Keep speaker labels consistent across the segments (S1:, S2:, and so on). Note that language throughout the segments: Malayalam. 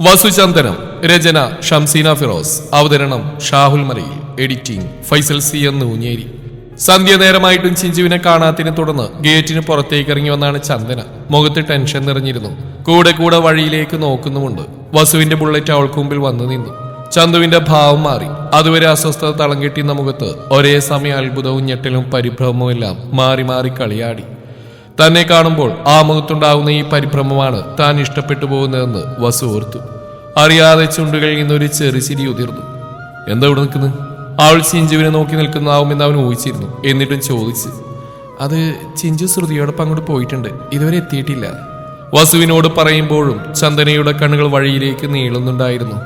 S1: വസുചന്ദനം രചന ഷംസീന ഫിറോസ് അവതരണം ഷാഹുൽ മലയിൽ എഡിറ്റിംഗ് ഫൈസൽ സി എന്ന് ഊഞ്ഞേരി സന്ധ്യ നേരമായിട്ടും ചിഞ്ചുവിനെ കാണാത്തിനെ തുടർന്ന് ഗേറ്റിന് പുറത്തേക്ക് ഇറങ്ങി വന്നാണ് ചന്ദന. മുഖത്ത് ടെൻഷൻ നിറഞ്ഞിരുന്നു. കൂടെ കൂടെ വഴിയിലേക്ക് നോക്കുന്നുമുണ്ട്. വസുവിന്റെ ബുള്ളറ്റ് അവൾക്ക് മുമ്പിൽ വന്നു നിന്നു. ചന്തുവിന്റെ ഭാവം മാറി. അതുവരെ അസ്വസ്ഥത തളം കെട്ടിയുന്ന മുഖത്ത് ഒരേ സമയം അത്ഭുതവും ഞെട്ടലും പരിഭ്രമവും എല്ലാം മാറി മാറി കളിയാടി. തന്നെ കാണുമ്പോൾ ആ മുഖത്തുണ്ടാകുന്ന ഈ പരിഭ്രമമാണ് താൻ ഇഷ്ടപ്പെട്ടു പോകുന്നതെന്ന് വസു ഓർത്തു. അറിയാതെ ചുണ്ടുകളിൽ നിന്നൊരു ചെറുചിരി ഉതിർന്നു. എന്താ ഇവിടെ നിൽക്കുന്നത് അവൾ ചിഞ്ചുവിനെ നോക്കി നിൽക്കുന്നതാവുമെന്ന് അവൻ ഊഹിച്ചിരുന്നു. എന്നിട്ടും ചോദിച്ചു അത് ചിഞ്ചു ശ്രുതിയോടൊപ്പം അങ്ങോട്ട് പോയിട്ടുണ്ട്. ഇതുവരെ എത്തിയിട്ടില്ല. വസുവിനോട് പറയുമ്പോഴും ചന്ദനയുടെ കണ്ണുകൾ വഴിയിലേക്ക് നീളുന്നുണ്ടായിരുന്നു.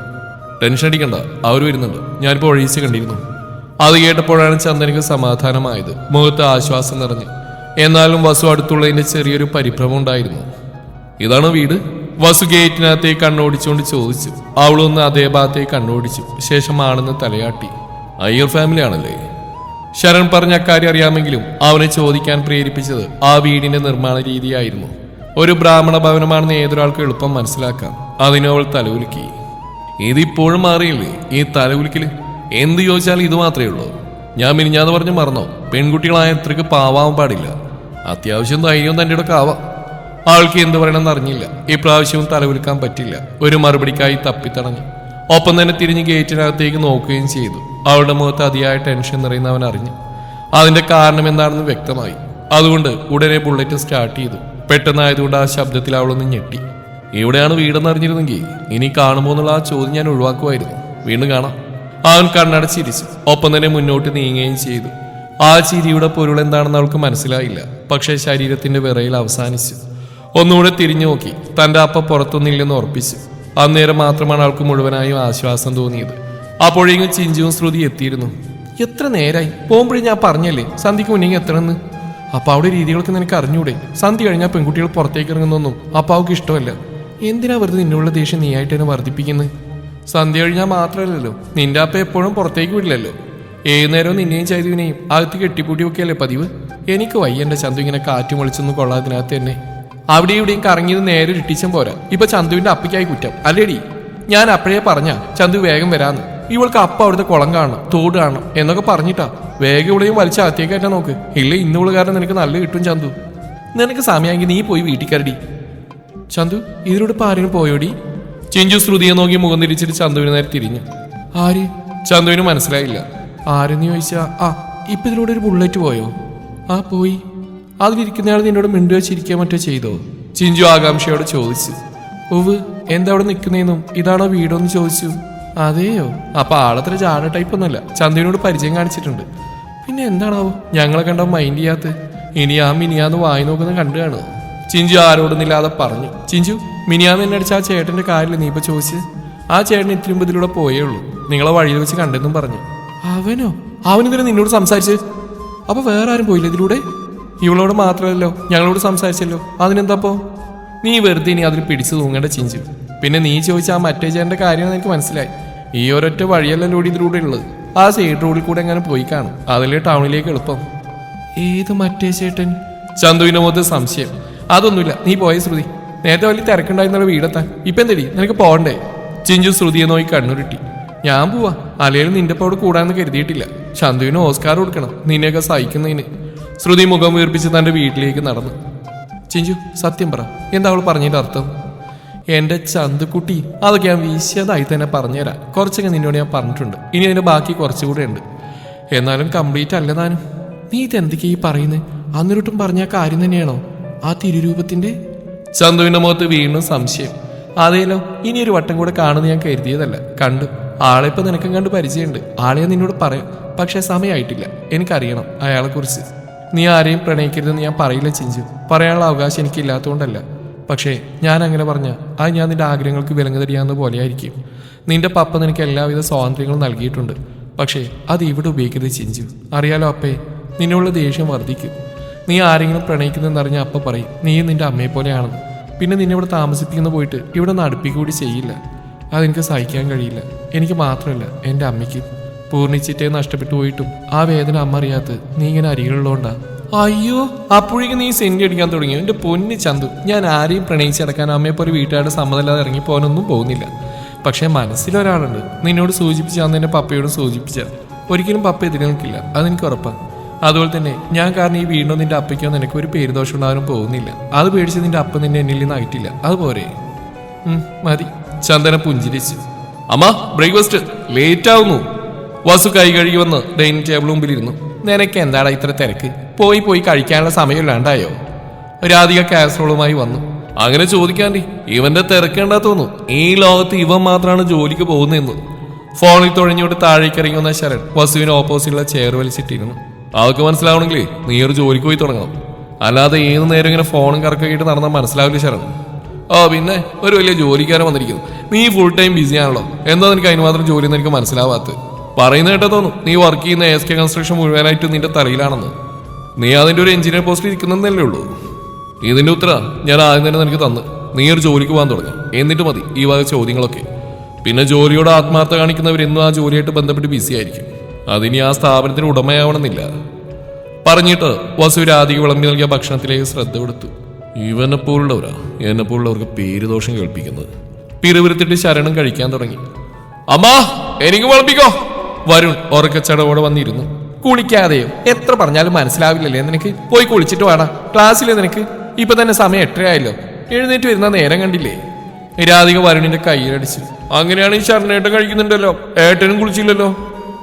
S1: ടെൻഷൻ അടിക്കണ്ട അവർ വരുന്നുണ്ട്. ഞാനിപ്പോൾ ഒഴിച്ച് കണ്ടിരുന്നു. അത് കേട്ടപ്പോഴാണ് ചന്ദനക്ക് സമാധാനമായത്. മുഖത്ത് ആശ്വാസം നിറഞ്ഞു. എന്നാലും വസു അടുത്തുള്ളതിന്റെ ചെറിയൊരു പരിഭ്രമം ഉണ്ടായിരുന്നു. ഇതാണ് വീട്. വസു ഗേറ്റിനകത്തേക്ക് കണ്ണോടിച്ചുകൊണ്ട് ചോദിച്ചു. അവളൊന്ന് അതേ ഭാഗത്തേക്ക് കണ്ണോടിച്ചു. ശേഷം ആണെന്ന് തലയാട്ടി അയ്യർ ഫാമിലി ആണല്ലേ? ശരൺ പറഞ്ഞ അക്കാര്യം അറിയാമെങ്കിലും അവനെ ചോദിക്കാൻ പ്രേരിപ്പിച്ചത് ആ വീടിന്റെ നിർമ്മാണ രീതിയായിരുന്നു. ഒരു ബ്രാഹ്മണ ഭവനമാണെന്ന് ഏതൊരാൾക്കും എളുപ്പം മനസ്സിലാക്കാം. അതിനവൾ തലകുലുക്കി. ഇതിപ്പോഴും മാറിയില്ലേ? ഈ തലവുലുക്കിൽ എന്ത് ചോദിച്ചാലും ഇത് മാത്രമേ ഉള്ളൂ. ഞാൻ മിനിഞ്ഞാന്ന് പറഞ്ഞ് മറന്നോ. പെൺകുട്ടികളായ അത്രയ്ക്ക് പാവാൻ പാടില്ല. അത്യാവശ്യം ധൈര്യവും തന്റെ ഇടയ്ക്ക് ആവാം. ആൾക്ക് എന്ത് പറയണമെന്ന് അറിഞ്ഞില്ല. ഇപ്രാവശ്യവും തലകുലുക്കാൻ പറ്റില്ല. ഒരു മറുപടിക്കായി തപ്പിത്തടഞ്ഞു. ഒപ്പം തന്നെ തിരിഞ്ഞ് ഗേറ്റിനകത്തേക്ക് നോക്കുകയും ചെയ്തു. അവളുടെ മുഖത്ത് അതിയായ ടെൻഷൻ നിറയുന്ന അവൻ അറിഞ്ഞു. അതിന്റെ കാരണം എന്താണെന്ന് വ്യക്തമായി. അതുകൊണ്ട് ഉടനെ ബുള്ളറ്റ് സ്റ്റാർട്ട് ചെയ്തു. പെട്ടെന്നായതുകൊണ്ട് ആ ശബ്ദത്തിൽ അവളൊന്ന് ഞെട്ടി. ഇവിടെയാണ് വീടെന്ന് അറിഞ്ഞിരുന്നെങ്കിൽ ഇനി കാണുമോ എന്നുള്ള ആ ചോദ്യം ഞാൻ ഒഴിവാക്കുമായിരുന്നു. വീണ്ടും കാണാം. അവൻ കണ്ണടച്ചിരിച്ചു. ഒപ്പം തന്നെ മുന്നോട്ട് നീങ്ങുകയും ചെയ്തു. ആ ചിരിയുടെ പൊരുൾ എന്താണെന്ന് അവൾക്ക് മനസ്സിലായില്ല. പക്ഷേ ശരീരത്തിന്റെ വിറയിൽ അവസാനിച്ചു. ഒന്നുകൂടെ തിരിഞ്ഞു നോക്കി. തന്റെ അപ്പ പുറത്തൊന്നില്ലെന്ന് ഉറപ്പിച്ചു. അന്നേരം മാത്രമാണ് അവൾക്ക് മുഴുവനായും ആശ്വാസം തോന്നിയത്. അപ്പോഴേക്കും ചിഞ്ചുവും ശ്രുതി എത്തിയിരുന്നു. എത്ര നേരായി? പോകുമ്പോഴേ ഞാൻ പറഞ്ഞല്ലേ? സന്ധ്യക്ക് മുന്നേ എത്തണമെന്ന്? അപ്പൊ അവിടെ രീതികളൊക്കെ നിനക്ക് അറിഞ്ഞൂടെ? സന്ധ്യ കഴിഞ്ഞാൽ പെൺകുട്ടികൾ പുറത്തേക്ക് ഇറങ്ങുന്നൊന്നും അപ്പ അവൾക്ക് ഇഷ്ടമല്ല. എന്തിനാ വെറുതെ നിന്നുള്ള ദേഷ്യം നീയായിട്ട് തന്നെ വർദ്ധിപ്പിക്കുന്നത് സന്ധ്യ കഴിഞ്ഞാൽ മാത്രമല്ലല്ലോ നിന്റെ അപ്പ എപ്പോഴും പുറത്തേക്ക് വിടില്ലല്ലോ. ഏത് നേരവും നിന്നെയും ചൈതുവിനെയും അകത്ത് കെട്ടിപ്പൂട്ടിയൊക്കെയല്ലേ പതിവ്? എനിക്ക് വയ്യ എന്റെ ചന്തു ഇങ്ങനെ കാറ്റ് മുളിച്ചൊന്നും കൊള്ളാതിനകത്ത് തന്നെ. അവിടെ ഇവിടെയും കറങ്ങിയത് നേരെ ഇട്ടിച്ചും പോരാ. ഇപ്പൊ ചന്തുവിന്റെ അപ്പയ്ക്കായി കുറ്റം. അല്ലേടി? ഞാൻ അപ്പോഴേ പറഞ്ഞ ചന്തു വേഗം വരാന്ന്. ഇവൾക്ക് അപ്പ അവിടുത്തെ കുളം കാണണം തോട് കാണണം എന്നൊക്കെ പറഞ്ഞിട്ടാ. വേഗം ഇവിടെയും വലിച്ച അകത്തേക്കറ്റാ നോക്ക്. ഇല്ല ഇന്നുള്ള കാരണം നിനക്ക് നല്ല കിട്ടും ചന്തു. നിനക്ക് സമയമെങ്കിൽ നീ പോയി വീട്ടിൽ കരടി ചന്തു ഇതിലൂടെ ഇപ്പൊ ആരെങ്കിലും പോയോടി? ചിഞ്ചു ശ്രുതിയെ നോക്കി മുഖം തിരിച്ചിട്ട് ചന്തുവിന് നേരെ തിരിഞ്ഞു. ആര്? ചന്തുവിന് മനസ്സിലായില്ല. ആരെന്ന് ചോദിച്ചാ ആ ഇപ്പൊ ഇതിലൂടെ ഒരു ബുള്ളറ്റ് പോയോ? ആ പോയി. അതിലിരിക്കുന്നയാൾ നിന്നോട് മിണ്ടു വെച്ചിരിക്കാൻ മറ്റോ ചെയ്തോ? ചിഞ്ചു ആകാംക്ഷയോട് ചോദിച്ചു. ഒവ് എന്താ അവിടെ നിൽക്കുന്നതെന്നും ഇതാണോ വീടോന്ന് ചോദിച്ചു. അതെയോ? അപ്പൊ ആളത്ര ജാട ടൈപ്പ് ഒന്നല്ല ചന്ദുവിനോട് പരിചയം കാണിച്ചിട്ടുണ്ട്. പിന്നെ എന്താണാവോ? ഞങ്ങളെ കണ്ട മൈൻഡ് ചെയ്യാത്ത ഇനി ആ മിനിയാന്ന് വായി നോക്കുന്ന കണ്ടു കാണുമോ ചിഞ്ചു ആരോടൊന്നില്ലാതെ പറഞ്ഞു. ചിഞ്ചു മിനിയാന്ന് എന്നെ അടിച്ച ആ ചേട്ടന്റെ കാര്യം നീ ഇപ്പൊ ചോദിച്ച് ആ ചേട്ടൻ ഇത്തിരി മുമ്പ് ഇതിലൂടെ പോയേ ഉള്ളൂ. നിങ്ങളെ വഴിയിൽ വെച്ച് കണ്ടെന്നും പറഞ്ഞു. അവനോ? അവനെന്തിനാ നിന്നോട് സംസാരിച്ച്? അപ്പോൾ വേറെ ആരും പോയില്ല ഇതിലൂടെ? ഇവളോട് മാത്രമല്ലോ ഞങ്ങളോട് സംസാരിച്ചല്ലോ. അതിനെന്താപ്പോ? നീ വെറുതെ ഇനി അതിൽ പിടിച്ചു തൂങ്ങേണ്ട ചിഞ്ചു. പിന്നെ നീ ചോദിച്ച ആ മറ്റേ ചേട്ടന്റെ കാര്യം എനിക്ക് മനസ്സിലായി. ഈ ഒരൊറ്റ വഴിയല്ലല്ലോ ഇതിലൂടെ ഉള്ളത്. ആ സൈഡ് റോഡിൽ കൂടെ എങ്ങനെ പോയി കാണും? അതിലെ ടൗണിലേക്ക് എളുപ്പം. ഏത് മറ്റേ ചേട്ടൻ? ചന്തുവിനെ മുഖത്ത് സംശയം. അതൊന്നുമില്ല നീ പോയ ശ്രുതി. നേരത്തെ വലിയ തിരക്കുണ്ടായിരുന്ന വീടെത്താൻ. ഇപ്പം എന്തടി? നിനക്ക് പോകണ്ടേ? ചിഞ്ചു ശ്രുതിയെ നോക്കി കണ്ണുരുട്ടി. ഞാൻ പോവാ. അലയിൽ നിന്റെ പോട് കൂടാന്ന് കരുതിയിട്ടില്ല. ചന്തുവിന് ഓസ്കാർ കൊടുക്കണം. നിന്നെയൊക്കെ സഹിക്കുന്നതിന്. ശ്രുതി മുഖം വീർപ്പിച്ച് തന്റെ വീട്ടിലേക്ക് നടന്നു. ചിഞ്ചു സത്യം പറ. എന്താ അവൾ പറഞ്ഞതിന്റെ അർത്ഥം? എന്റെ ചന്തുക്കുട്ടി. അതൊക്കെ ഞാൻ വീശിയതായി തന്നെ പറഞ്ഞുതരാം. കുറച്ചൊക്കെ നിന്നോട് ഞാൻ പറഞ്ഞിട്ടുണ്ട്. ഇനി അതിന്റെ ബാക്കി കുറച്ചുകൂടെ ഉണ്ട്. എന്നാലും കംപ്ലീറ്റ് അല്ല താനും. നീ ഇതെന്തൊക്കെയാ ഈ പറയുന്നത് അന്നൊരുട്ടും പറഞ്ഞ കാര്യം തന്നെയാണോ? ആ തിരുരൂപത്തിന്റെ? ചന്തുവിന്റെ മുഖത്ത് വീണ്ടും സംശയം. അതേലോ ഇനി ഒരു വട്ടം കൂടെ കാണുന്ന ഞാൻ കരുതിയതല്ല. കണ്ടു. ആളെ ഇപ്പൊ നിനക്കും കണ്ട് പരിചയമുണ്ട്. ആളെ നിന്നോട് പറയാം. പക്ഷെ സമയമായിട്ടില്ല എനിക്കറിയണം അയാളെ കുറിച്ച് നീ ആരെയും പ്രണയിക്കരുതെന്ന് ഞാൻ പറയില്ല ചിഞ്ചു. പറയാനുള്ള അവകാശം എനിക്കില്ലാത്തതുകൊണ്ടല്ല പക്ഷേ ഞാൻ അങ്ങനെ പറഞ്ഞ അത് ഞാൻ നിന്റെ ആഗ്രഹങ്ങൾക്ക് വിലങ്ങ് തരിയാവുന്ന പോലെയായിരിക്കും. നിന്റെ പപ്പ നിനക്ക് എല്ലാവിധ സ്വാതന്ത്ര്യങ്ങളും നൽകിയിട്ടുണ്ട്. പക്ഷേ അത് ഇവിടെ ഉപയോഗിക്കരുത് ചിഞ്ചു. അറിയാലോ അപ്പേ നിന്നുള്ള ദേഷ്യം വർദ്ധിക്കും. നീ ആരെങ്കിലും പ്രണയിക്കുന്നതെന്നറിഞ്ഞ അപ്പ പറയും നീ നിന്റെ അമ്മയെ പോലെയാണെന്ന് പിന്നെ നിന്നെ ഇവിടെ താമസിപ്പിക്കുന്ന പോയിട്ട് ഇവിടെ നടുപ്പിക്കൂടി ചെയ്യില്ല. അതെനിക്ക് സഹിക്കാൻ കഴിയില്ല. എനിക്ക് മാത്രമല്ല എന്റെ അമ്മയ്ക്ക്. പൂർണിച്ചിട്ടേ നഷ്ടപ്പെട്ടു പോയിട്ടും ആ വേദന അമ്മ അറിയാത്ത നീ ഇങ്ങനെ അരികളുള്ളതുകൊണ്ടാ അയ്യോ അപ്പോഴേക്കും നീ സെന്റ് അടിക്കാൻ തുടങ്ങി. എന്റെ പൊന്നു ചന്തു ഞാൻ ആരെയും പ്രണയിച്ചടക്കാൻ അമ്മയെ പോലെ വീട്ടുകാരുടെ സമ്മതമില്ലാതെ ഇറങ്ങി പോകാനൊന്നും പോകുന്നില്ല. പക്ഷേ മനസ്സിലൊരാളുണ്ട് നിന്നോട് സൂചിപ്പിച്ച അന്ന് എന്റെ പപ്പയോട് സൂചിപ്പിച്ച. ഒരിക്കലും പപ്പ എതിരെ നിൽക്കില്ല. അതെനിക്ക് ഉറപ്പാണ് അതുപോലെ തന്നെ ഞാൻ കാരണം ഈ വീടിനോ നിന്റെ അപ്പയ്ക്കോ നിനക്ക് ഒരു പേരുദോഷം ഉണ്ടാകാനും പോകുന്നില്ല. അത് പേടിച്ച് നിന്റെ അപ്പ നിന്നെ എന്നിൽ നിന്ന് അകറ്റില്ല. അതുപോരെ മതി. ചന്ദന പുഞ്ചിരിച്ചു. അമ്മ ബ്രേക്ക്ഫാസ്റ്റ് ലേറ്റ് ആവുന്നു. വസു കൈ കഴുകി വന്ന് ഡൈനിങ് ടേബിൾ മുമ്പിലിരുന്നു. നിനക്ക് എന്താടാ ഇത്ര തിരക്ക്? പോയി പോയി കഴിക്കാനുള്ള സമയമില്ലാണ്ടായോ? രാധിക കാസറോളുമായി വന്നു. അങ്ങനെ ചോദിക്കാണ്ടി ഇവന്റെ തിരക്കേണ്ടാ തോന്നുന്നു. ഈ ലോകത്ത് ഇവൻ മാത്രമാണ് ജോലിക്ക് പോകുന്നതെന്ന്. ഫോണിൽ തുഴഞ്ഞോട്ട് താഴേക്ക് ഇറങ്ങി വന്ന ശരൺ വസുവിന് ഓപ്പോസിറ്റുള്ള ചെയർ വലിച്ചിട്ടിരുന്നു. അവൾക്ക് മനസ്സിലാവണമെങ്കിൽ നീ ഒരു ജോലിക്ക് പോയി തുടങ്ങണം. അല്ലാതെ ഏത് നേരം ഇങ്ങനെ ഫോണും കറക്കൊക്കെ നടന്നാൽ മനസ്സിലാവില്ല ശരൺ. ഓ പിന്നെ ഒരു വലിയ ജോലിക്കാരൻ വന്നിരിക്കുന്നു. നീ ഫുൾ ടൈം ബിസി ആണല്ലോ. എന്താ നിനക്ക് അതിന് മാത്രം ജോലി എനിക്ക് മനസ്സിലാവാത്തത്? പറയുന്ന കേട്ടോ തോന്നും. നീ വർക്ക് ചെയ്യുന്ന എസ് കെ കൺസ്ട്രക്ഷൻ മുഴുവനായിട്ട് നിന്റെ തലയിലാണെന്ന്. നീ അതിന്റെ ഒരു എഞ്ചിനീയർ പോസ്റ്റ് ഇരിക്കുന്നതല്ലേ ഉള്ളൂ. ഇതിന്റെ ഉത്തര ഞാൻ ആദ്യം തന്നെ നിനക്ക് തന്നു. നീ ഒരു ജോലിക്ക് പോകാൻ തുടങ്ങി. എന്നിട്ട് മതി ഈ വക ചോദ്യങ്ങളൊക്കെ. പിന്നെ ജോലിയോട് ആത്മാർത്ഥ കാണിക്കുന്നവരെന്നും ആ ജോലിയായിട്ട് ബന്ധപ്പെട്ട് ബിസി ആയിരിക്കും. അതിനി ആ സ്ഥാപനത്തിന് ഉടമയാവണമെന്നില്ല. പറഞ്ഞിട്ട് വസു രാധിക വിളമ്പി നൽകിയ ഭക്ഷണത്തിലേക്ക് ശ്രദ്ധ കൊടുത്തു. ഇവനെ പോലുള്ളവരാ എന്നെ പോലുള്ളവർക്ക് പേര് ദോഷം കേൾപ്പിക്കുന്നത്. പിറുവിരുത്തിട്ട് ശരണം കഴിക്കാൻ തുടങ്ങി. അമ്മാ എനിക്ക് വളപ്പിക്കോ വരുൺ ഉറക്കച്ചടവോടെ വന്നിരുന്നു. കുളിക്കാതെയോ. എത്ര പറഞ്ഞാലും മനസ്സിലാവില്ലല്ലേ നിനക്ക്? പോയി കുളിച്ചിട്ട് വേണം ക്ലാസ്സിലെ നിനക്ക്? ഇപ്പൊ തന്നെ സമയം എട്ടരയായല്ലോ. എഴുന്നേറ്റ് വരുന്ന നേരം കണ്ടില്ലേ? രാധിക വരുണിന്റെ കയ്യിലടിച്ചു. ഈ ശരണേട്ടൻ കഴിക്കുന്നുണ്ടല്ലോ. ഏട്ടനും കുളിച്ചില്ലല്ലോ.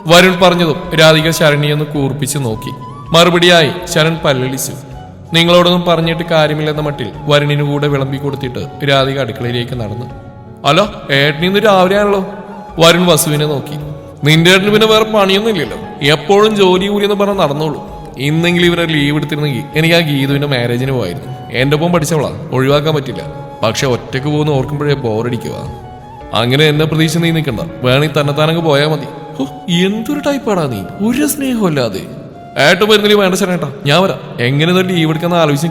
S1: വരുൺ പറഞ്ഞതും രാധിക ശരണിയെന്ന് കൂർപ്പിച്ച് നോക്കി. മറുപടിയായി ശരൺ പല്ലളിച്ചു. നിങ്ങളോടൊന്നും പറഞ്ഞിട്ട് കാര്യമില്ലെന്ന മട്ടിൽ വരുണിന് കൂടെ വിളമ്പി കൊടുത്തിട്ട് രാധിക അടുക്കളയിലേക്ക് നടന്നു. അല്ലോ ഏട്ടനി ഇന്ന് രാവിലെയാണല്ലോ വരുൺ വസുവിനെ നോക്കി. നിന്റെ ഏട്ടന് പിന്നെ വേറെ പണിയൊന്നും ഇല്ലല്ലോ. എപ്പോഴും ജോലി കൂലി എന്ന് പറഞ്ഞ് നടന്നോളൂ. ഇന്നെങ്കിലും ഇവരെ ലീവ് എടുത്തിരുന്നെങ്കിൽ എനിക്ക് ആ ഗീതുവിന്റെ മാരേജിന് പോയിരുന്നു എന്റെ ഒപ്പം പഠിച്ചവളാ. ഒഴിവാക്കാൻ പറ്റില്ല. പക്ഷെ ഒറ്റയ്ക്ക് പോകുന്ന ഓർക്കുമ്പോഴേ ബോറടിക്കുക അങ്ങനെ എന്നെ പ്രതീക്ഷ നീ നിൽക്കണ്ട. വേണമെങ്കിൽ തന്നെത്താനങ്ങ് പോയാൽ മതി. എന്തൊരു ടൈപ്പാടാ നീ. ഒരു സ്നേഹമില്ലാതെ ഏട്ട വരുന്നില്ല വേണ്ട ചേട്ടാ ഞാൻ വരാം. എങ്ങനെ തന്നെ ലീവ് എടുക്കാന്ന് ആലോചിച്ച്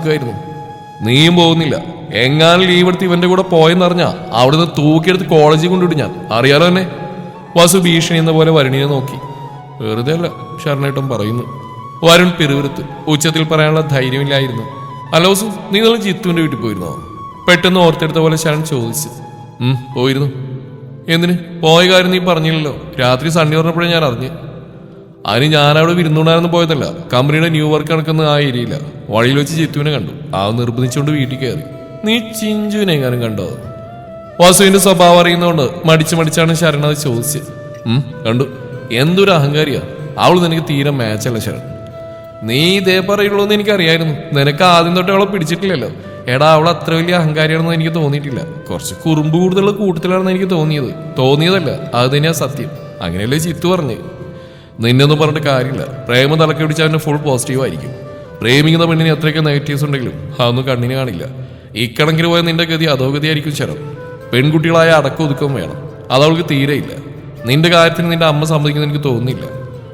S1: നീയും പോകുന്നില്ല. എങ്ങാനും ലീവ് എടുത്ത് ഇവന്റെ കൂടെ പോയെന്നറിഞ്ഞാ അവിടുന്ന് തൂക്കിയെടുത്ത് കോളേജിൽ കൊണ്ടുവിടും ഞാൻ. അറിയാലോ എന്നെ? വസു ഭീഷണി എന്ന പോലെ വരുണിനെ നോക്കി. വെറുതെ അല്ല ശരണേട്ടൻ പറയുന്നു. വരുൺ പിറുവിരുത്ത് ഉച്ചത്തിൽ പറയാനുള്ള ധൈര്യമില്ലായിരുന്നു. അല്ല വസു നിങ്ങൾ ജിത്തുവിന്റെ വീട്ടിൽ പോയിരുന്നോ? പെട്ടെന്ന് ഓർത്തെടുത്ത പോലെ ശരൺ ചോദിച്ചു. പോയിരുന്നു. എന്തിന്? പോയ കാര്യം നീ പറഞ്ഞില്ലല്ലോ. രാത്രി സണ്ണി പറഞ്ഞപ്പോഴേ ഞാൻ അറിഞ്ഞു. അതിന് ഞാനവിടെ വിരുന്നുണ്ടായിരുന്നു പോയതല്ല. കമ്പനിയുടെ ന്യൂ വർക്ക് നടക്കുന്ന ആ ഏരിയയില്ല വഴിയിൽ വെച്ച് ചിത്തുവിനെ കണ്ടു. ആ നിർബന്ധിച്ചുകൊണ്ട് വീട്ടിൽ കയറി. നീ ചിഞ്ചുവിനെ എങ്ങാനും കണ്ടോ? വാസുവിന്റെ സ്വഭാവം അറിയുന്നതുകൊണ്ട് മടിച്ച് മടിച്ചാണ് ശരൺ അത് ചോദിച്ചത് കണ്ടു. എന്തൊരു അഹങ്കാരിയാ. അവൾ നിനക്ക് തീരെ മാച്ചല്ല ശരൺ. നീ ഇതേ പറയുള്ളൂ എന്ന് എനിക്കറിയായിരുന്നു. നിനക്ക് ആദ്യം തൊട്ട് അവളെ പിടിച്ചിട്ടില്ലല്ലോ. എടാ അവൾ അത്ര വലിയ അഹങ്കാരിയാണെന്ന് എനിക്ക് തോന്നിയിട്ടില്ല. കുറച്ച് കുറുമ്പ് കൂടുതലുള്ള കൂട്ടത്തിലാണെന്ന് എനിക്ക് തോന്നിയത്. തോന്നിയതല്ല. അത് തന്നെയാ സത്യം. അങ്ങനെയല്ലേ ചിത്തു പറഞ്ഞു. നിന്നൊന്നും പറഞ്ഞിട്ട് കാര്യമില്ല. പ്രേമം തലക്ക് പിടിച്ച് ഫുൾ പോസിറ്റീവ് ആയിരിക്കും. പ്രേമിക്കുന്ന പെണ്ണിന് എത്രയൊക്കെ നെഗറ്റീവ്സ് ഉണ്ടെങ്കിലും അതൊന്നും കണ്ണിന് കാണില്ല. ഇക്കണക്കിന് പോയ നിന്റെ ഗതി അതോ ഗതിയായിരിക്കും ശരം. പെൺകുട്ടികളായ അടക്കം ഒതുക്കം വേണം. അതവൾക്ക് തീരെയില്ല നിന്റെ കാര്യത്തിന് നിന്റെ അമ്മ സമ്മതിക്കുന്ന എനിക്ക് തോന്നുന്നില്ല.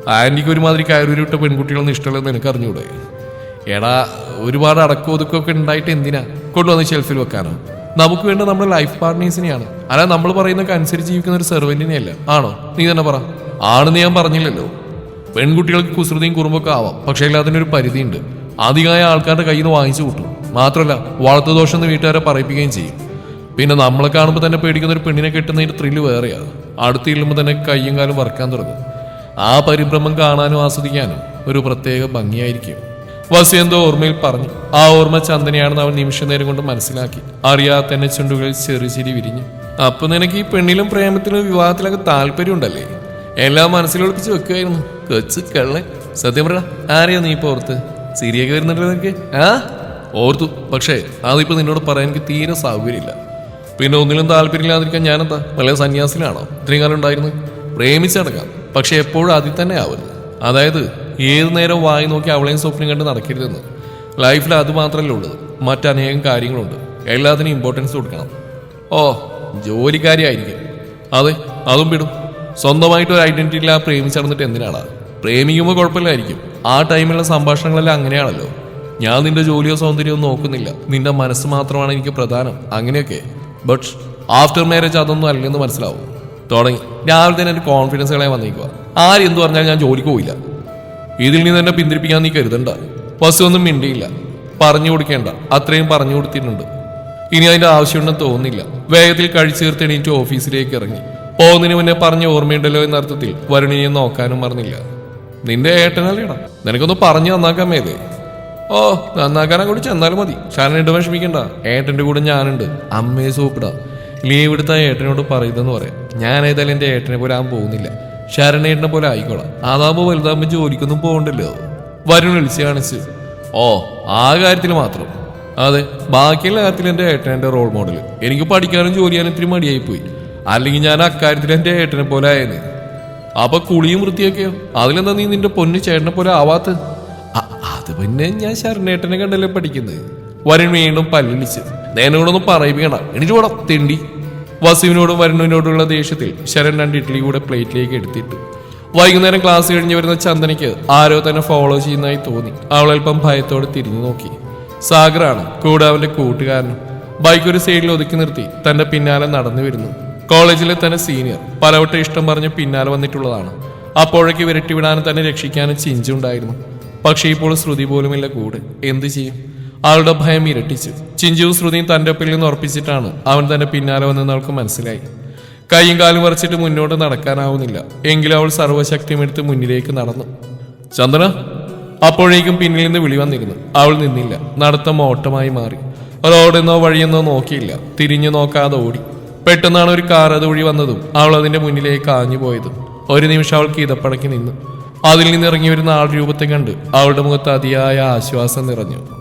S1: ആന്റിക്ക് ഒരുമാതിരി കയറൂരിട്ട പെൺകുട്ടികളൊന്നും ഇഷ്ടമല്ലെന്ന് എനിക്ക് അറിഞ്ഞൂടെ എടാ ഒരുപാട് അടക്കം ഒതുക്കമൊക്കെ ഉണ്ടായിട്ട് എന്തിനാ? കൊണ്ടുവന്ന് ഷെൽഫിൽ വെക്കാനോ? നമുക്ക് വേണ്ട നമ്മുടെ ലൈഫ് പാർട്ട്നേഴ്സിനെയാണ് അല്ല നമ്മൾ പറയുന്നൊക്കെ അനുസരിച്ച് ജീവിക്കുന്ന ഒരു സെർവന്റിനെ അല്ല ആണോ? നീ തന്നെ പറ. ആണെന്ന് ഞാൻ പറഞ്ഞില്ലല്ലോ. പെൺകുട്ടികൾക്ക് കുസൃതിയും കുറുമ്പൊക്കെ ആവാം. പക്ഷേ ഒരു പരിധിയുണ്ട്. അധികമായ ആൾക്കാരുടെ കയ്യിൽ നിന്ന് വാങ്ങിച്ചു കൂട്ടും. മാത്രമല്ല വളർത്തു ദോഷം എന്ന് വീട്ടുകാരെ പറയിപ്പിക്കുകയും ചെയ്യും. പിന്നെ നമ്മളെ കാണുമ്പോൾ തന്നെ പേടിക്കുന്ന ഒരു പെണ്ണിനെ കെട്ടുന്നതിന്റെ ത്രില്ല് വേറെയാണ്. അടുത്ത് ഇല്ലുമ്പോൾ തന്നെ കയ്യും കാലും വറക്കാൻ തുടങ്ങും. ആ പരിഭ്രമം കാണാനും ആസ്വദിക്കാനും ഒരു പ്രത്യേക ഭംഗിയായിരിക്കും. വസു എന്തോ ഓർമ്മയിൽ പറഞ്ഞു. ആ ഓർമ്മ ചന്ദനയാണെന്ന് അവൻ നിമിഷ നേരം കൊണ്ട് മനസ്സിലാക്കി. അറിയാത്ത തന്നെ ചുണ്ടുകളിൽ ചെറു ചിരി വിരിഞ്ഞു. അപ്പൊ നിനക്ക് ഈ പെണ്ണിലും പ്രേമത്തിലും വിവാഹത്തിലൊക്കെ താല്പര്യം ഉണ്ടല്ലേ എല്ലാം മനസ്സിലൊളിപ്പിച്ച് വെക്കുമായിരുന്നു കൊച്ചു കള്ളൻ. സത്യം പറ ആരെയാ നീ ഇപ്പൊ ഓർത്ത്? സിരിയൊക്കെ വരുന്നുണ്ടല്ലോ നിനക്ക്. ആ? ഓർത്തു. പക്ഷേ അതിപ്പോ നിന്നോട് പറയാൻ എനിക്ക് തീരെ സൗകര്യമില്ല. പിന്നെ ഒന്നിലും താല്പര്യമില്ലാതിരിക്കാൻ ഞാനെന്താ? വല്ല സന്യാസിലാണോ ഇത്രയും കാലം ഉണ്ടായിരുന്നു. പ്രേമിച്ചടക്കാം പക്ഷെ എപ്പോഴും അതിൽ തന്നെ ആവരുത്. അതായത് ഏത് നേരം വായി നോക്കി അവളെയും സ്വപ്നം കണ്ട് നടക്കരുതെന്ന്. ലൈഫിൽ അത് മാത്രമല്ല ഉള്ളത് മറ്റനേകം കാര്യങ്ങളുണ്ട്. എല്ലാത്തിനും ഇമ്പോർട്ടൻസ് കൊടുക്കണം. ഓ ജോലിക്കാരിയായിരിക്കും. അതെ അതും വിടും. സ്വന്തമായിട്ട് ഒരു ഐഡന്റിറ്റി ഇല്ലാതെ പ്രേമിച്ചടന്നിട്ട് എന്തിനാണ് പ്രേമിക്കുമ്പോൾ കുഴപ്പമില്ലായിരിക്കും. ആ ടൈമിലുള്ള സംഭാഷണങ്ങളെല്ലാം അങ്ങനെയാണല്ലോ. ഞാൻ നിന്റെ ജോലിയോ സൗന്ദര്യമോ നോക്കുന്നില്ല. നിന്റെ മനസ്സ് മാത്രമാണ് എനിക്ക് പ്രധാനം. അങ്ങനെയൊക്കെ. ബട്ട് ആഫ്റ്റർ മാരേജ് അതൊന്നും അല്ലെന്ന് മനസ്സിലാവും. തുടങ്ങി. രാവിലെ തന്നെ എന്റെ കോൺഫിഡൻസ് കളയാൻ വന്നേക്കുക ആരെന്ത് പറഞ്ഞാൽ ഞാൻ ജോലിക്ക് പോയില്ല ഇതിൽ നിന്ന് തന്നെ പിന്തിരിപ്പിക്കാൻ നീ കരുതണ്ട. വസു ഒന്നും മിണ്ടിയില്ല. പറഞ്ഞു കൊടുക്കേണ്ട. അത്രയും പറഞ്ഞു കൊടുത്തിട്ടുണ്ട്. ഇനി അതിന്റെ ആവശ്യമുണ്ടെന്ന് തോന്നുന്നില്ല. വേഗത്തിൽ കഴിച്ചു തീർത്ത് എണീറ്റ് ഓഫീസിലേക്ക് ഇറങ്ങി. പോകുന്നതിന് മുന്നേ പറഞ്ഞ ഓർമ്മയുണ്ടല്ലോ എന്ന അർത്ഥത്തിൽ വരുണിനെ നോക്കാനും മറന്നില്ല. നിന്റെ ഏട്ടനല്ലേടാ നിനക്കൊന്ന് പറഞ്ഞു നന്നാക്കാൻ മേലേ ഓ നന്നാക്കാനാ കൂടി ചെന്നാലും മതി. ഷാനിട്ട് വിഷമിക്കണ്ട. ഏട്ടന്റെ കൂടെ ഞാനുണ്ട്. അമ്മയെ സൂപ്പിടാ. ലീവ് എടുത്ത ഏട്ടനോട് പറയുന്നതെന്ന് പറയാം. ഞാൻ ഏതായാലും ഏട്ടനെ പോലെ ആകാൻ പോകുന്നില്ല. ശരണേട്ടനെ പോലെ ആയിക്കോളാം. അതാകുമ്പോ വലുതാമ്പ് ജോലിക്കൊന്നും പോകണ്ടല്ലോ. വരുൺ വിളിച്ച് കാണിച്ച്. ഓ ആ കാര്യത്തിൽ മാത്രം. അതെ ബാക്കിയുള്ള കാര്യത്തിൽ എന്റെ ഏട്ടൻ റോൾ മോഡൽ എനിക്ക് പഠിക്കാനും ജോലി ചെയ്യാനും ഇത്തിരി മടിയായി പോയി അല്ലെങ്കിൽ ഞാൻ അക്കാര്യത്തിൽ എന്റെ ഏട്ടനെ പോലെ ആയെന്ന് അപ്പൊ കുളിയും വൃത്തിയൊക്കെയോ? അതിലെന്താ നീ നിന്റെ പൊന്നു ചേട്ടനെ പോലെ ആവാത്ത അത് പിന്നെ ഞാൻ ശരണേട്ടനെ കണ്ടല്ലേ പഠിക്കുന്നത്. വരുൺ വീണ്ടും പല്ലിളിച്ച് നേനോടൊന്നും പറയിപ്പിക്കണം. എനിക്ക് കൂടെ തിണ്ടി. വസുവിനോടും വരുണിനോടുള്ള ദേഷ്യത്തിൽ ശരൺ രണ്ട് ഇഡ്ഡലി കൂടെ പ്ലേറ്റിലേക്ക് എടുത്തിട്ടു. വൈകുന്നേരം ക്ലാസ് കഴിഞ്ഞ് വരുന്ന ചന്ദനയ്ക്ക് ആരോ തന്നെ ഫോളോ ചെയ്യുന്നതായി തോന്നി. അവൾ അല്പം ഭയത്തോടെ തിരിഞ്ഞു നോക്കി. സാഗറാണ് കൂടെ അവന്റെ കൂട്ടുകാരനും. ബൈക്ക് ഒരു സൈഡിൽ ഒതുക്കി നിർത്തി തന്റെ പിന്നാലെ നടന്നു വരുന്നു. കോളേജിലെ തന്നെ സീനിയർ പലവട്ടം ഇഷ്ടം പറഞ്ഞ് പിന്നാലെ വന്നിട്ടുള്ളതാണ്. അപ്പോഴേക്ക് വിരട്ടി വിടാനും തന്നെ രക്ഷിക്കാനും ചിഞ്ചുണ്ടായിരുന്നു. പക്ഷേ ഇപ്പോൾ ശ്രുതി പോലുമില്ല കൂടെ. എന്തു ചെയ്യും? അവളുടെ ഭയം ഇരട്ടിച്ചു. ചിഞ്ചുവും ശ്രുതിയും തന്റെ ഒപ്പിൽ നിന്ന് ഉറപ്പിച്ചിട്ടാണ് അവൻ തന്റെ പിന്നാലെ വന്നെന്ന് അവൾക്ക് മനസ്സിലായി. കൈയും കാലും വരച്ചിട്ട് മുന്നോട്ട് നടക്കാനാവുന്നില്ല. എങ്കിലും അവൾ സർവശക്തിയും എടുത്ത് മുന്നിലേക്ക് നടന്നു. ചന്ദന അപ്പോഴേക്കും പിന്നിൽ നിന്ന് വിളി വന്നിരുന്നു. അവൾ നിന്നില്ല. നടത്തം ഓട്ടമായി മാറി. റോഡെന്നോ വഴിയെന്നോ നോക്കിയില്ല. തിരിഞ്ഞു നോക്കാതെ ഓടി. പെട്ടെന്നാണ് ഒരു കാർ അത് വഴി വന്നതും അവൾ അതിന്റെ മുന്നിലേക്ക് ആഞ്ഞു പോയതും. ഒരു നിമിഷം അവൾ ഇതപ്പടക്കി നിന്നു. അതിൽ നിന്ന് ഇറങ്ങി വരുന്ന ആൾ രൂപത്തെ കണ്ട് അവളുടെ മുഖത്ത് അതിയായ ആശ്വാസം നിറഞ്ഞു.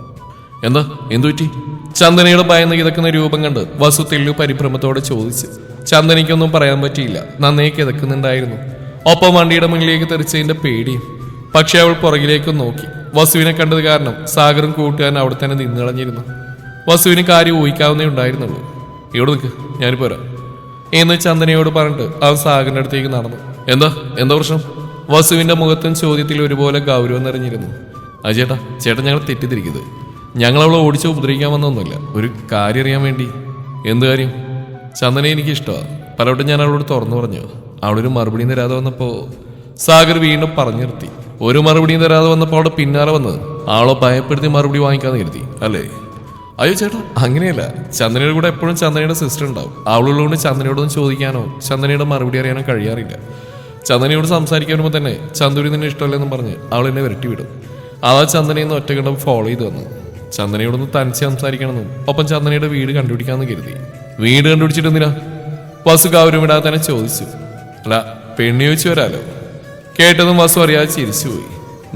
S1: എന്താ? എന്തുപറ്റി ചന്ദനയുടെ ഭയന്ന് കിതക്കുന്ന രൂപം കണ്ട് വസു തെല്ലു പരിഭ്രമത്തോടെ ചോദിച്ചു. ചന്ദനയ്ക്കൊന്നും പറയാൻ പറ്റിയില്ല. നന്നേ കിതക്കുന്നുണ്ടായിരുന്നു. ഒപ്പം വണ്ടിയുടെ മുന്നിലേക്ക് തെറിച്ചതിന്റെ പേടിയും. പക്ഷെ അവൾ പുറകിലേക്ക് നോക്കി. വസുവിനെ കണ്ടത് കാരണം സാഗറും കൂട്ടുകാരൻ അവിടെ തന്നെ നിന്നിളഞ്ഞിരുന്നു. വസുവിന് കാര്യം ഊഹിക്കാവുന്നേ ഉണ്ടായിരുന്നുള്ളൂ. ഇവിടെ നിൽക്ക് ഞാനിപ്പോ വരാം. എന്ന് ചന്ദനയോട് പറഞ്ഞിട്ട് അവൻ സാഗറിന്റെ അടുത്തേക്ക് നടന്നു. എന്താ? എന്താ പ്രശ്നം? വസുവിന്റെ മുഖത്തും ചോദ്യത്തിൽ ഒരുപോലെ ഗൗരവം നിറഞ്ഞിരുന്നു. ആ ചേട്ടാ ചേട്ടൻ ഞങ്ങൾ തെറ്റിദ്ധരിക്കരുത്. ഞങ്ങൾ അവളെ ഓടിച്ച് ഉപദ്രവിക്കാൻ വന്നൊന്നുമില്ല. ഒരു കാര്യം അറിയാൻ വേണ്ടി. എന്ത് കാര്യം? ചന്ദനെ എനിക്ക് ഇഷ്ടമാണ് പലവട്ടം ഞാൻ അവളോട് തുറന്നു പറഞ്ഞു. അവളൊരു മറുപടിയും തരാതെ വന്നപ്പോൾ സാഗർ വീണ്ടും പറഞ്ഞു നിർത്തി. ഒരു മറുപടിയും തരാതെ വന്നപ്പോൾ അവിടെ പിന്നാലെ വന്നത് അവളെ ഭയപ്പെടുത്തി മറുപടി വാങ്ങിക്കാന്ന് കരുതി അല്ലേ? അയ്യോ ചേട്ടാ അങ്ങനെയല്ല. ചന്ദനയുടെ കൂടെ എപ്പോഴും ചന്ദനയുടെ സിസ്റ്റർ ഉണ്ടാവും. അവളുള്ളതുകൊണ്ട് ചന്ദനയോടൊന്നും ചോദിക്കാനോ ചന്ദനയുടെ മറുപടി അറിയാനോ കഴിയാറില്ല. ചന്ദനയോട് സംസാരിക്കാൻ വരുമ്പോൾ തന്നെ ചന്ദൂരി നിന്നെ ഇഷ്ടമല്ലെന്നും പറഞ്ഞ് അവൾ എന്നെ വിരട്ടി വിടും അതാ ചന്ദനയിൽ നിന്ന് കണ്ടം ഫോളോ ചെയ്ത് വന്നു ചന്ദനയോടൊന്ന് തനിച്ച് സംസാരിക്കണമെന്നും ഒപ്പം ചന്ദനയുടെ വീട് കണ്ടുപിടിക്കാന്ന് കരുതി. വീട് കണ്ടുപിടിച്ചിട്ട് എന്തിനാ? വസു ഗൗരവം ഇടാതെ തന്നെ ചോദിച്ചു. അല്ല പെണ്ണി ചോദിച്ചു വരാലോ? കേട്ടതും വസു അറിയാതെ ചിരിച്ചുപോയി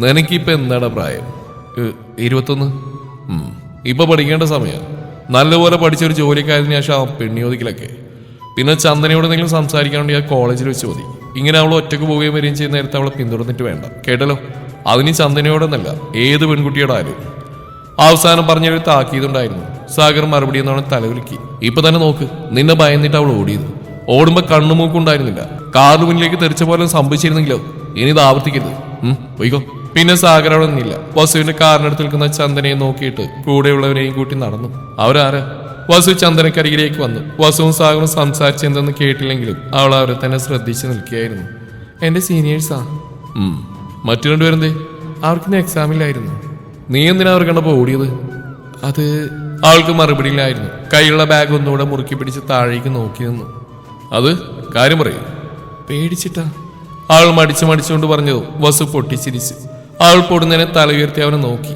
S1: നിനക്കിപ്പോ എന്താണ് പ്രായം? ഇരുപത്തൊന്ന്? ഇപ്പൊ പഠിക്കേണ്ട സമയം. നല്ലപോലെ പഠിച്ച ഒരു ജോലിക്കാരന് ശേഷം ആ പെണ്ണിയോദിക്കലൊക്കെ പിന്നെ ചന്ദനയോട് എന്തെങ്കിലും വേണ്ടി ആ കോളേജിൽ വെച്ച് മതി. ഇങ്ങനെ അവൾ ഒറ്റയ്ക്ക് പോവുകയും വരികയും ചെയ്യുന്ന നേരത്തെ അവളെ പിന്തുടർന്നിട്ട് വേണ്ട. കേട്ടല്ലോ? അതിന് ചന്ദനയോടൊന്നല്ല ഏത് പെൺകുട്ടിയോടായാലും അവസാനം പറഞ്ഞൊരു താക്കീതുണ്ടായിരുന്നു. സാഗർ മറുപടി എന്നവനെ തലവിലുക്കി ഇപ്പൊ തന്നെ നോക്ക് നിന്നെ ഭയന്നിട്ട് അവൾ ഓടിയത്. ഓടുമ്പോ കണ്ണുമൂക്കുണ്ടായിരുന്നില്ല കാറിന് മുന്നിലേക്ക് തെറിച്ച പോലെ സംഭവിച്ചിരുന്നെങ്കിലോ? ഇനി ഇത് ആവർത്തിക്കരുത്. പോയിക്കോ. പിന്നെ സാഗർ അവിടെ നിന്നില്ല. വസുവിന്റെ കാറിനടുത്ത് നിൽക്കുന്ന ചന്ദനയെ നോക്കിയിട്ട് കൂടെയുള്ളവരെയും കൂട്ടി നടന്നു. അവരാരാ? വസു ചന്ദനക്കരികിലേക്ക് വന്നു. വസുവും സാഗറും സംസാരിച്ചെന്തെന്ന് കേട്ടില്ലെങ്കിലും അവൾ അവരെ തന്നെ ശ്രദ്ധിച്ചു നിൽക്കുകയായിരുന്നു. എന്റെ സീനിയേഴ്സാ. മറ്റു രണ്ടുപേരെന്തേ? അവർക്കിന്ന് എക്സാമിലായിരുന്നു നീ എന്തിനാ അവർ കണ്ടപ്പോ ഓടിയത്? അത് അവൾക്ക് മറുപടിയിലായിരുന്നു കൈയുള്ള ബാഗ് ഒന്നുകൂടെ മുറുക്കി പിടിച്ച് താഴേക്ക് നോക്കി നിന്നു. അത് കാര്യം പറയൂ. പേടിച്ചിട്ടാ. ആൾ മടിച്ചു മടിച്ചുകൊണ്ട് പറഞ്ഞു വസു പൊട്ടിച്ചിരിച്ച്. ആൾ പൊടുന്നതിനെ തല ഉയർത്തി അവനെ നോക്കി.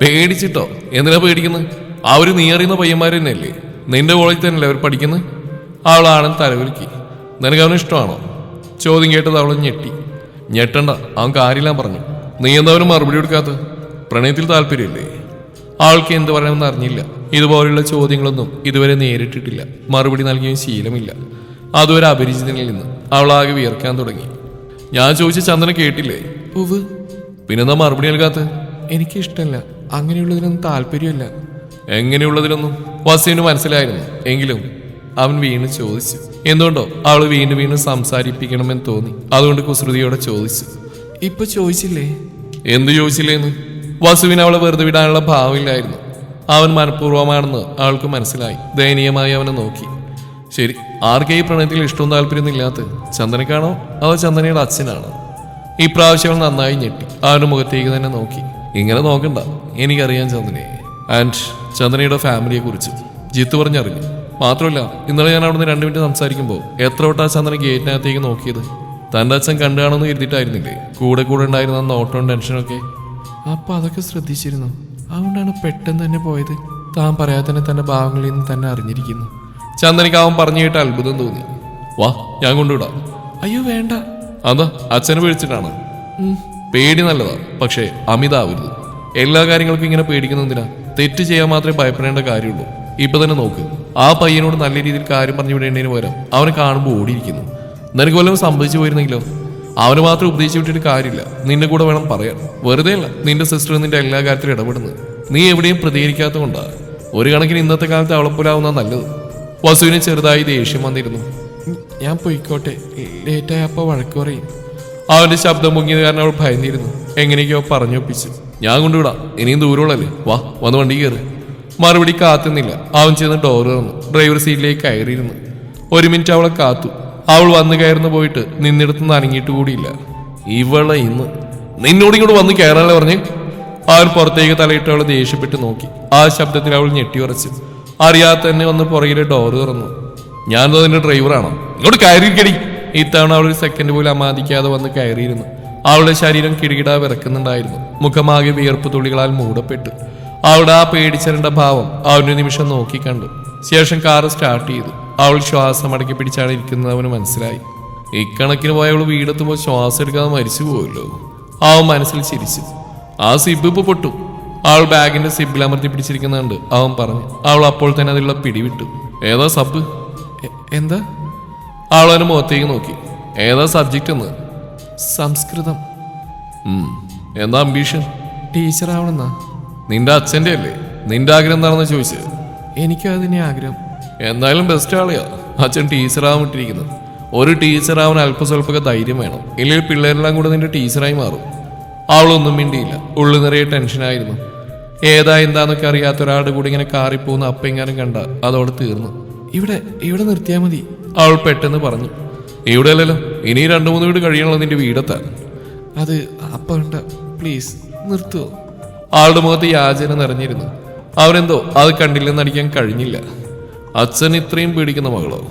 S1: പേടിച്ചിട്ടോ? എന്തിനാ പേടിക്കുന്നത് അവർ നീ അറിയുന്ന പയ്യന്മാർ തന്നെയല്ലേ? നിന്റെ കോളേജിൽ തന്നെയല്ലേ അവർ പഠിക്കുന്നത് തല തലവിലുക്കി നിനക്ക് അവന് ഇഷ്ടമാണോ? ചോദ്യം കേട്ടത് അവൾ ഞെട്ടി. ഞെട്ടണ്ട അവൻ കാര്യമില്ല പറഞ്ഞു. നീ എന്താ അവന് മറുപടി കൊടുക്കാത്ത പ്രണയത്തിൽ താല്പര്യമില്ലേ? ആൾക്ക് എന്ത് പറയണമെന്ന് അറിഞ്ഞില്ല. ഇതുപോലെയുള്ള ചോദ്യങ്ങളൊന്നും ഇതുവരെ നേരിട്ടിട്ടില്ല. മറുപടി നൽകിയ ശീലമില്ല. അതുവരെ അപരിചിതനിൽ നിന്ന് അവളാകെ വിയർക്കാൻ തുടങ്ങി. ഞാൻ ചോദിച്ച ചന്ദന കേട്ടില്ലേ? ഉവ് പിന്നെന്താ മറുപടി നൽകാത്ത? എനിക്ക് ഇഷ്ടമല്ല അങ്ങനെയുള്ളതിനൊന്നും താല്പര്യമില്ല. എങ്ങനെയുള്ളതിലൊന്നും? വസീന് മനസ്സിലായിരുന്നു. എങ്കിലും അവൻ വീണ്ടും ചോദിച്ചു. എന്തുകൊണ്ടോ അവൾ വീണ്ടും വീണ്ടും സംസാരിപ്പിക്കണമെന്ന് തോന്നി. അതുകൊണ്ട് കുസൃതിയോടെ ചോദിച്ചു. ഇപ്പൊ ചോദിച്ചില്ലേ? എന്ത് ചോദിച്ചില്ലേന്ന്? വസുവിന് അവളെ വെറുതെ വിടാനുള്ള ഭാവമില്ലായിരുന്നു. അവൻ മനഃപൂർവമാണെന്ന് അവൾക്ക് മനസ്സിലായി. ദയനീയമായി അവനെ നോക്കി. ശരി ആർക്കെ ഈ പ്രണയത്തിൽ ഇഷ്ടവും താല്പര്യമൊന്നും ഇല്ലാത്ത ചന്ദനക്കാണോ അതോ ചന്ദനയുടെ അച്ഛനാണോ? ഇപ്രാവശ്യം അവൾ നന്നായി ഞെട്ടി. അവന്റെ മുഖത്തേക്ക് തന്നെ നോക്കി. ഇങ്ങനെ നോക്കണ്ട. എനിക്കറിയാം ചന്ദനെ ആൻഡ് ചന്ദനയുടെ ഫാമിലിയെ കുറിച്ച് ജിത്ത് പറഞ്ഞറിഞ്ഞു. മാത്രമല്ല ഇന്നലെ ഞാൻ അവിടുന്ന് രണ്ട് മിനിറ്റ് സംസാരിക്കുമ്പോൾ എത്ര വട്ടാ ചന്ദന ഗേറ്റിനകത്തേക്ക് നോക്കിയത്? തന്റെ അച്ഛൻ കണ്ടു കരുതിയിട്ടായിരുന്നില്ലേ? കൂടെ കൂടെ ഉണ്ടായിരുന്ന നോട്ടവും ടെൻഷനൊക്കെ? അപ്പൊ അതൊക്കെ ശ്രദ്ധിച്ചിരുന്നു. അതുകൊണ്ടാണ് പെട്ടെന്ന് തന്നെ പോയത്. താൻ പറയാതെ തന്നെ തന്റെ ഭാഗങ്ങളിൽ നിന്ന് തന്നെ അറിഞ്ഞിരിക്കുന്നു. ചന്ദനിക്ക് അവൻ പറഞ്ഞു കേട്ടാൽ അത്ഭുതം തോന്നി. വാ ഞാൻ കൊണ്ടുവിടാം. അയ്യോ വേണ്ട. അതാ അച്ഛനെ പേടിച്ചിട്ടാണ്. പേടി നല്ലതാ പക്ഷേ അമിതാവരുത്. എല്ലാ കാര്യങ്ങൾക്കും ഇങ്ങനെ പേടിക്കുന്നതിനാ തെറ്റ് ചെയ്യാൻ മാത്രമേ ഭയപ്പെടേണ്ട കാര്യമുള്ളൂ. ഇപ്പൊ തന്നെ നോക്ക്. ആ പയ്യനോട് നല്ല രീതിയിൽ കാര്യം പറഞ്ഞു വിടേണ്ടതിന് പകരം അവനെ കാണുമ്പോൾ ഓടിയിരിക്കുന്നു. നിനക്ക് വല്ലതും സംഭവിച്ചു പോയിരുന്നെങ്കിലോ? അവന് മാത്രം ഉപദേശിച്ചു വിട്ടിട്ട് കാര്യമില്ല. നിന്റെ കൂടെ വേണം പറയാൻ. വെറുതെ അല്ല നിന്റെ സിസ്റ്റർ നിന്റെ എല്ലാ കാര്യത്തിലും ഇടപെടുന്നത്. നീ എവിടെയും പ്രതികരിക്കാത്ത കൊണ്ടാ. ഒരു കണക്കിന് ഇന്നത്തെ കാലത്ത് അവളപ്പുലാവുന്ന നല്ലത്. വസുവിന് ചെറുതായി ദേഷ്യം വന്നിരുന്നു. ഞാൻ പൊയ്ക്കോട്ടെ ലേറ്റായി അപ്പ വഴക്ക് പറയും. അവന്റെ ശബ്ദം മുങ്ങിയത് കാരണം അവൾ ഭയന്നിരുന്നു. എങ്ങനെയൊക്കെയോ പറഞ്ഞൊപ്പിച്ചു. ഞാൻ കൊണ്ടുവിടാം ഇനിയും ദൂരമുള്ളല്ലേ? വാ വന്ന് വണ്ടി കയറി. മറുപടി കാത്തുന്നില്ല. അവൻ ചെന്ന് ഡോർ തുറന്നു. ഡ്രൈവർ സീറ്റിലേക്ക് കയറിയിരുന്നു. ഒരു മിനിറ്റ് അവളെ കാത്തു. അവൾ വന്നു കയറുന്നു പോയിട്ട് നിന്നിടത്ത് അനങ്ങിയിട്ട് കൂടിയില്ല. ഇവളെ ഇന്ന് നിന്നോട് ഇങ്ങോട്ട് വന്ന് കയറാനല്ലേ പറഞ്ഞു? അവൻ പുറത്തേക്ക് തലയിട്ട് അവളെ ദേഷ്യപ്പെട്ട് നോക്കി. ആ ശബ്ദത്തിൽ അവൾ ഞെട്ടി ഉറച്ചു. അറിയാതെ തന്നെ വന്ന് പുറകിലെ ഡോറ് തുറന്നു. ഞാൻ അതിന്റെ ഡ്രൈവറാണോ ഇങ്ങോട്ട് കയറിയിരിക്കടി. ഇത്തവണ അവൾ ഒരു സെക്കൻഡ് പോലും അമാദിക്കാതെ വന്ന് കയറിയിരുന്നു. അവളുടെ ശരീരം കിടികിടാ വിറക്കുന്നുണ്ടായിരുന്നു. മുഖമാകെ വിയർപ്പ് തുള്ളികളാൽ മൂടപ്പെട്ടു. അവളുടെ ആ പേടിച്ചരണ്ട ഭാവം അവനൊരു നിമിഷം നോക്കിക്കണ്ടു ശേഷം കാറ് സ്റ്റാർട്ട് ചെയ്തു. അവൾ ശ്വാസം അടക്കി പിടിച്ചാണ് ഇരിക്കുന്നത് അവന് മനസ്സിലായി. ഇക്കണക്കിന് പോയ അവൾ വീടെത്തുമ്പോൾ ശ്വാസം എടുക്കാതെ മരിച്ചു പോയല്ലോ അവൻ മനസ്സിൽ ചിരിച്ചു. ആ സിബ് ഇപ്പൊ പൊട്ടു. അവൾ ബാഗിന്റെ സിബിൽ അമർത്തി പിടിച്ചിരിക്കുന്നുണ്ട്. അവൻ പറഞ്ഞു അവൾ അപ്പോൾ തന്നെ അതിലുള്ള പിടിവിട്ടു. ഏതാ സബ്? എന്താ? അവൾ അവന് മുഖത്തേക്ക് നോക്കി. ഏതാ സബ്ജക്റ്റ് എന്ന്? സംസ്കൃതം. എന്താ അംബീഷൻ? ടീച്ചർ ആവണെന്നാ നിന്റെ അച്ഛന്റെ അല്ലേ? നിന്റെ ആഗ്രഹം എന്താണെന്ന് ചോദിച്ചത്? എനിക്കും അതിനെ ആഗ്രഹം. എന്തായാലും ബെസ്റ്റ് ആളെയാ. അച്ഛൻ ടീച്ചറാവിട്ടിരിക്കുന്നത് ഒരു ടീച്ചറാവാൻ അല്പസ്വല്പൊക്കെ ധൈര്യം വേണം. ഇല്ലെങ്കിൽ പിള്ളേരെല്ലാം കൂടെ നിന്റെ ടീച്ചറായി മാറും. അവളൊന്നും മിണ്ടിയില്ല. ഉള്ളു നിറയെ ടെൻഷനായിരുന്നു ഏതാ എന്താന്നൊക്കെ അറിയാത്ത ഒരാളുടെ കൂടി ഇങ്ങനെ കാറിപ്പോകുന്ന അപ്പെങ്ങാനും കണ്ട അതോടെ തീർന്നു. ഇവിടെ ഇവിടെ നിർത്തിയാൽ മതി. അവൾ പെട്ടെന്ന് പറഞ്ഞു. ഇവിടെ അല്ലല്ലോ. ഇനി രണ്ടു മൂന്ന് വീട് കഴിയണല്ലോ നിന്റെ വീടെത്താൻ. അത് അപ്പ വേണ്ട പ്ലീസ് നിർത്തുവോ? ആളുടെ മുഖത്ത് യാചന നിറഞ്ഞിരുന്നു. അവനെന്തോ അത് കണ്ടില്ലെന്ന് അടിക്കാൻ കഴിഞ്ഞില്ല. അച്ഛൻ ഇത്രയും പേടിക്കുന്ന മകളോ?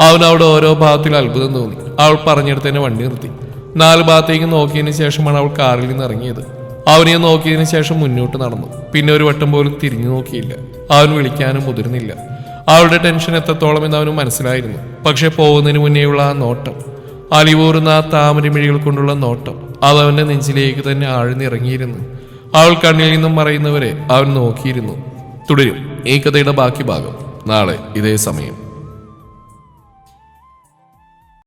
S1: അവൻ അവിടെ ഓരോ ഭാഗത്തിൽ അത്ഭുതം തോന്നി. അവൾ പറഞ്ഞെടുത്ത് തന്നെ വണ്ടി നിർത്തി. നാല് ഭാഗത്തേക്ക് നോക്കിയതിന് ശേഷമാണ് അവൾ കാറിൽ നിന്ന് ഇറങ്ങിയത്. അവനെ നോക്കിയതിന് ശേഷം മുന്നോട്ട് നടന്നു. പിന്നെ ഒരു വട്ടം പോലും തിരിഞ്ഞു നോക്കിയില്ല. അവൻ വിളിക്കാനും മുതിർന്നില്ല. അവളുടെ ടെൻഷൻ എത്രത്തോളം എന്ന് അവന് മനസ്സിലായിരുന്നു. പക്ഷെ പോകുന്നതിന് മുന്നേയുള്ള ആ നോട്ടം അലിവൂറുന്ന ആ താമരമിഴികൾ കൊണ്ടുള്ള നോട്ടം അതവന്റെ നെഞ്ചിലേക്ക് തന്നെ ആഴ്ന്നിറങ്ങിയിരുന്നു. അവൾ കണ്ണിൽ നിന്നും മറയുന്നവരെ അവൻ നോക്കിയിരുന്നു. തുടരും. ഈ കഥയുടെ ബാക്കി ഭാഗം. നാളെ ഇതേ സമയം.